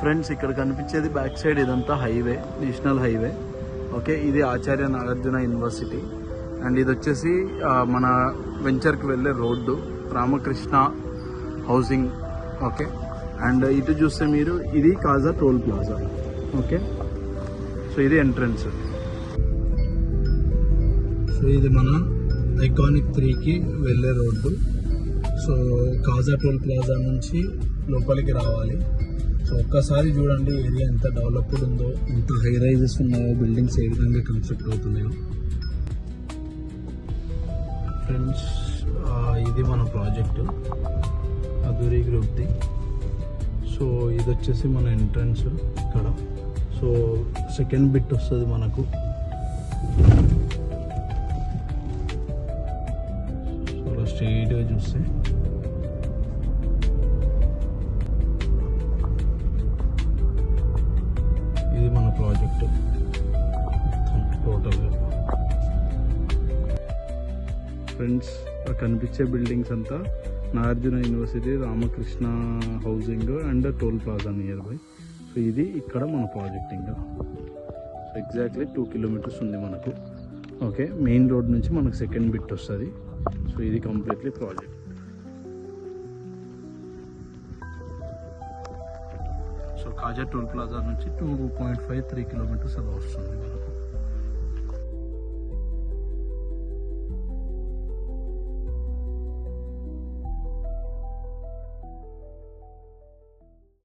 Friends ఇక్కడ కనిపించేది back side ఇదంతా హైవే నేషనల్ హైవే. ఓకే ఇది ఆచార్య నాగార్జున యూనివర్సిటీ. అండ్ ఇది వచ్చేసి మన వెంచర్కి వెళ్ళే road Ramakrishna housing okay and ఇటు చూస్తే మీరు ఇది Kaja toll plaza okay so ఇది ఎంట్రన్స్ సో ఇది మన ఐకానిక్ త్రీకి వెళ్ళే road. So Kaja toll plaza నుంచి లోపలికి రావాలి. సో ఒక్కసారి చూడండి ఏరియా ఎంత డెవలప్డ్ ఉందో ఎంత హై రైజెస్ ఉన్నాయో బిల్డింగ్స్ ఏ విధంగా కన్స్ట్రక్ట్ అవుతున్నాయో. ఫ్రెండ్స్ ఇది మన ప్రాజెక్టు అధూరి గ్రూప్ది సో ఇది వచ్చేసి మన ఎంట్రన్స్ ఇక్కడ. సో సెకండ్ బిట్ వస్తుంది మనకు. సో అలా స్ట్రైట్గా చూస్తే. మన టోటల్గా ఫ్రెండ్స్ కనిపించే బిల్డింగ్స్ అంతా Nagarjuna university Ramakrishna housing and toll plaza near by so ఇది ఇక్కడ మన ప్రాజెక్ట్ ఇంకా. ఎగ్జాక్ట్లీ టూ కిలోమీటర్స్ ఉంది మనకు. ఓకే మెయిన్ రోడ్ నుంచి మనకు సెకండ్ బిట్ వస్తుంది. సో ఇది completely project so Kaja toll plaza నుంచి two point five three kilometers అలా వస్తుంది.